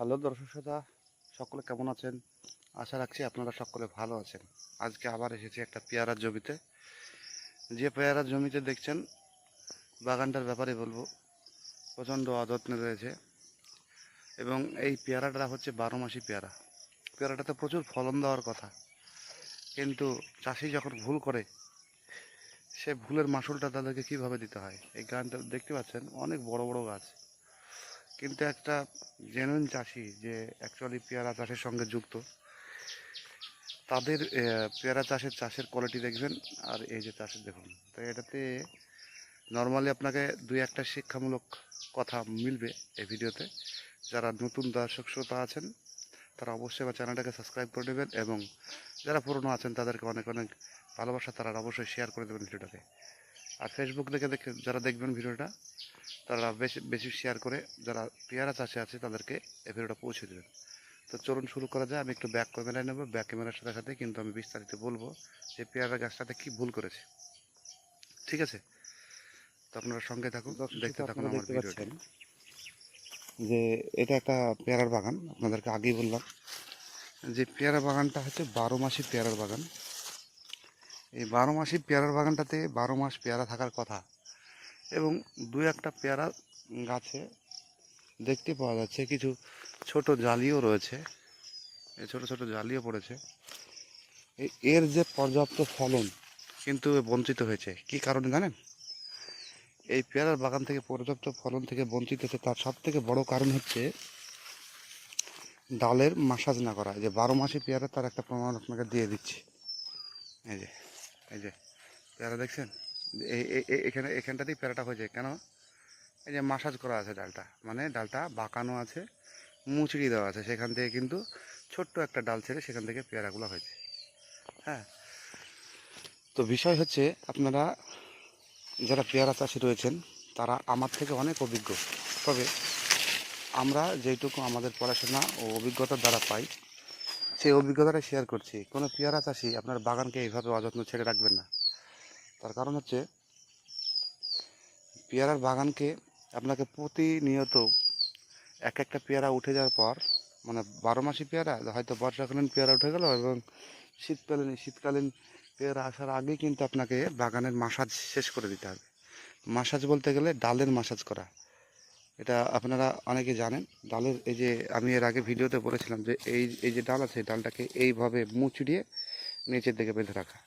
Hello দর্শক শ্রোতা, সকলে কেমন আছেন? আশা রাখছি আপনারা সকলে ভালো আছেন। আজকে আবার এসেছি একটা পেয়ারার জমিতে। যে পেয়ারার জমিতে দেখছেন, বাগানটার ব্যাপারে বলব, প্রচণ্ড অযত্নে রয়েছে এবং এই পেয়ারাটা হচ্ছে বারো মাসি পেয়ারা। পেয়ারাটাতে প্রচুর ফলন দেওয়ার কথা, কিন্তু চাষি যখন ভুল করে, সে ভুলের মাসুলটা তাদেরকে কীভাবে দিতে হয়? এই গানটা দেখতে পাচ্ছেন, অনেক বড় বড় গাছ। কিন্তু একটা জেনুইন চাষি যে অ্যাকচুয়ালি পেয়ারা চাষের সঙ্গে যুক্ত, তাদের পেয়ারা চাষের চাষের কোয়ালিটি দেখবেন আর এই যে চাষের দেখুন। তো এটাতে নর্মালি আপনাকে দুই একটা শিক্ষামূলক কথা মিলবে এই ভিডিওতে। যারা নতুন দর্শক শ্রোতা আছেন, তারা অবশ্যই আমার চ্যানেলটাকে সাবস্ক্রাইব করে নেবেন এবং যারা পুরনো আছেন, তাদেরকে অনেক অনেক ভালোবাসা, তারা অবশ্যই শেয়ার করে দেবেন ভিডিওটাকে আর ফেসবুক থেকে দেখে যারা দেখবেন ভিডিওটা তারা বেশি বেশি শেয়ার করে যারা পেয়ারা চাষে আছে তাদেরকে এই ভিডিওটা পৌঁছে দেবেন। তো চলুন শুরু করা যায়। আমি একটু ব্যাক ক্যামেরায় নেব। ব্যাক ক্যামেরার সাথে সাথে কিন্তু আমি বিস্তারিত বলব যে পেয়ারা গাছটাতে কি ভুল করেছে। ঠিক আছে? তো আপনারা সঙ্গে থাকুন দেখতে থাকুন আমার ভিডিওটা। যে এটা একটা পেয়ারার বাগান। আপনাদেরকে আগেই বললাম যে পেয়ারা বাগানটা হচ্ছে বারো মাসি পেয়ারার বাগান। এই বারো মাসি পেয়ারার বাগানটাতে বারো মাস পেয়ারা থাকার কথা। এবং দু একটা পেয়ারা গাছে দেখতে পাওয়া যাচ্ছে, কিছু ছোট জালিও রয়েছে। এই ছোট ছোট জালিও পড়েছে। এর যে পর্যাপ্ত ফলন কিন্তু বঞ্চিত হয়েছে। কি কারণে জানেন? এই পেয়ারার বাগান থেকে পর্যাপ্ত ফলন থেকে বঞ্চিত হচ্ছে তার সব থেকে বড় কারণ হচ্ছে ডালের মাসাজ না করা। এই যে বারো মাসে পেয়ারা তার একটা প্রমাণ আপনাকে দিয়ে দিচ্ছি। এই যে এই যে, পেয়ারা দেখছেন? এখানে, এখানটাতেই পেয়ারাটা হয়েছে কেন? এই যে মাসাজ করা আছে ডালটা। মানে ডালটা বাঁকানো আছে, মুচড়ি দেওয়া আছে। সেখান থেকে কিন্তু ছোট্ট একটা ডাল ছেড়ে সেখান থেকে পেয়ারাগুলো হয়েছে হ্যাঁ? তো বিষয় হচ্ছে, আপনারা যারা পেয়ারা চাষি রয়েছেন, তারা আমার থেকে অনেক অভিজ্ঞ। তবে আমরা যেটুকু আমাদের পড়াশোনা ও অভিজ্ঞতার দ্বারা পাই সেই অভিজ্ঞতাটা শেয়ার করছি। কোনো পেয়ারা চাষি আপনার বাগানকে এইভাবে অযত্ন ছেড়ে রাখবেন না। তার কারণ হচ্ছে, পেয়ারার বাগানকে আপনাকে প্রতিনিয়ত এক একটা পেয়ারা উঠে যাওয়ার পর মানে বারো মাসি পেয়ারা, হয়তো বর্ষাকালীন পেয়ারা উঠে গেল এবং শীতকালীন শীতকালীন পেয়ারা আসার আগেই কিন্তু আপনাকে বাগানের মাসাজ শেষ করে দিতে হবে। মাসাজ বলতে গেলে ডালের মাসাজ করা। এটা আপনারা অনেকে জানেন, ডালের এই যে আমি এর আগে ভিডিওতে বলেছিলাম যে এই এই যে ডাল আছে ডালটাকে এইভাবে মুচড়িয়ে নিচের দিকে বেঁধে রাখা।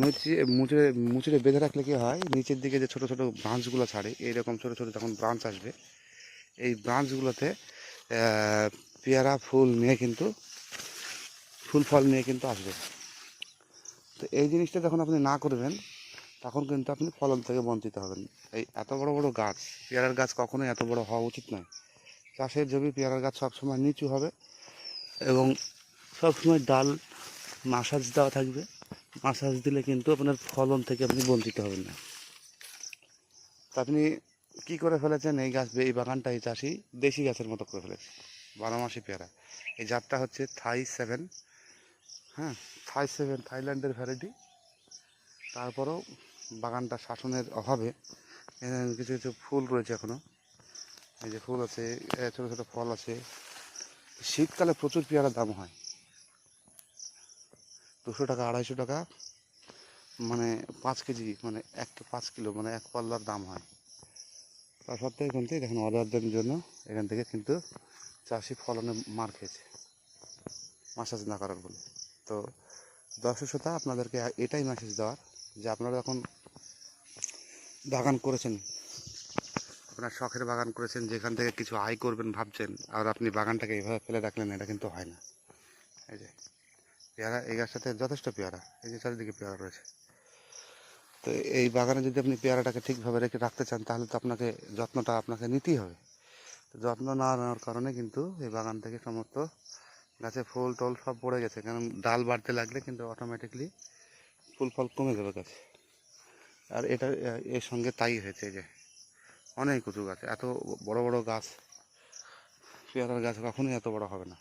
মুচড়ে মুচড়ে মুচড়ে বেঁধে রাখলে কী হয়, নিচের দিকে যে ছোট ছোট ব্রাঞ্চগুলো ছাড়ে, এইরকম ছোট ছোট যখন ব্রাঞ্চ আসবে, এই ব্রাঞ্চগুলোতে পেয়ারা, ফুল নিয়ে কিন্তু, ফুল ফল নিয়ে কিন্তু আসবে। তো এই জিনিসটা যখন আপনি না করবেন তখন কিন্তু আপনি ফলন থেকে বঞ্চিত হবেন। এই এত বড় বড় গাছ, পেয়ারার গাছ কখনোই এত বড় হওয়া উচিত নয়। চাষের জমি পেয়ারার গাছ সবসময় নিচু হবে এবং সবসময় ডাল মাসাজ দেওয়া থাকবে। মাসাজ দিলে কিন্তু আপনার ফলন থেকে আপনি বঞ্চিত হবেন না। তা আপনি কী করে ফেলেছেন? এই গাছ, এই বাগানটা এই চাষি দেশি গাছের মতো করে ফেলেছে, বারো মাসি পেয়ারা। এই জাতটা হচ্ছে থাই সেভেন হ্যাঁ? থাই সেভেন, থাইল্যান্ডের ভ্যারাইটি। তারপরেও বাগানটা শাসনের অভাবে কিছু কিছু ফুল রয়েছে এখনও। এই যে ফুল আছে ছোটো ছোটো ফল আছে। শীতকালে প্রচুর পেয়ারার দাম হয়। দুশো টাকা, আড়াইশো টাকা মানে পাঁচ কেজি মানে এক, পাঁচ কিলো মানে এক পাল্লার দাম হয়। তা সত্ত্বেও কিন্তু দেখুন অর্ডারদের জন্য এখান থেকে কিন্তু চাষি ফলনে মার খেয়েছে। মাসাজ না করার বলে। তো দর্শক শ্রোতা, আপনাদেরকে এটাই মেসেজ দেওয়ার যে আপনারা যখন বাগান করেছেন? আপনার শখের বাগান করেছেন, যেখান থেকে কিছু আয় করবেন ভাবছেন, আর আপনি বাগানটাকে এইভাবে ফেলে রাখলেন, এটা কিন্তু হয় না। এই যে, পেয়ারা, এই গাছটাতে যথেষ্ট পেয়ারা, এই যে চারিদিকে পেয়ারা রয়েছে। তো এই বাগানে যদি আপনি পেয়ারাটাকে ঠিকভাবে রেখে রাখতে চান, তাহলে তো আপনাকে যত্নটা আপনাকে নিতেই হবে। যত্ন না নেওয়ার কারণে কিন্তু এই বাগান থেকে সমস্ত গাছে ফুল টল সব পড়ে গেছে। কারণ ডাল বাড়তে লাগলে কিন্তু অটোমেটিকলি ফুল ফল কমে যাবে গাছে। আর এটা এর সঙ্গে তাই হয়েছে যে অনেক উঁচু গাছ, এত বড় বড় গাছ, পেয়ারার গাছ কখনোই এত বড় হবে না।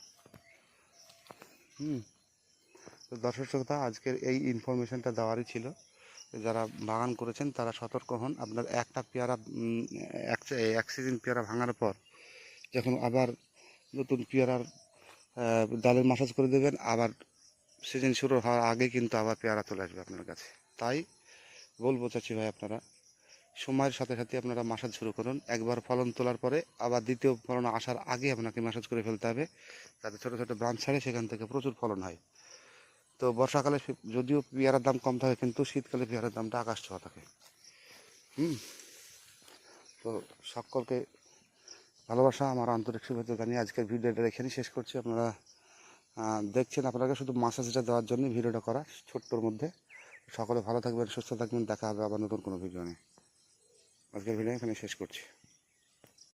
হুম। তো দর্শক শ্রোতা, আজকের এই ইনফরমেশনটা দেওয়ারই ছিল। যারা বাগান করেছেন, তারা সতর্ক হন। আপনার একটা পেয়ারা এক সিজন পেয়ারা ভাঙার পর যখন আবার নতুন পেয়ারার ডালের মাসাজ করে দেবেন, আবার সিজন শুরু হওয়ার আগে কিন্তু আবার পেয়ারা চলে আসবে আপনার কাছে। তাই বলব চাচ্ছি ভাই আপনারা। সময়ের সাথে সাথে আপনারা মাসাজ শুরু করুন। একবার ফলন তোলার পরে আবার দ্বিতীয় ফলন আসার আগে আপনাকে মাসাজ করে ফেলতে হবে, যাতে ছোটো ছোটো ব্রাঞ্চ ছাড়ে সেখান থেকে প্রচুর ফলন হয়। তো বর্ষাকালে যদিও পেয়ারার দাম কম থাকে, কিন্তু শীতকালে পেয়ারার দামটা আকাশ ছোঁয়া থাকে। হুম? তো সকলকে ভালোবাসা, আমার আন্তরিক শুভেচ্ছা জানিয়ে আজকের ভিডিওটা এখানেই শেষ করছি। আপনারা দেখছেন, আপনাকে শুধু মাসাজটা দেওয়ার জন্য ভিডিওটা করা ছোট্টর মধ্যে। সকলে ভালো থাকবেন, সুস্থ থাকবেন, দেখা হবে আবার নতুন কোনো ভিডিও নিয়ে। আজকের ভিডিও এখানে শেষ করছি।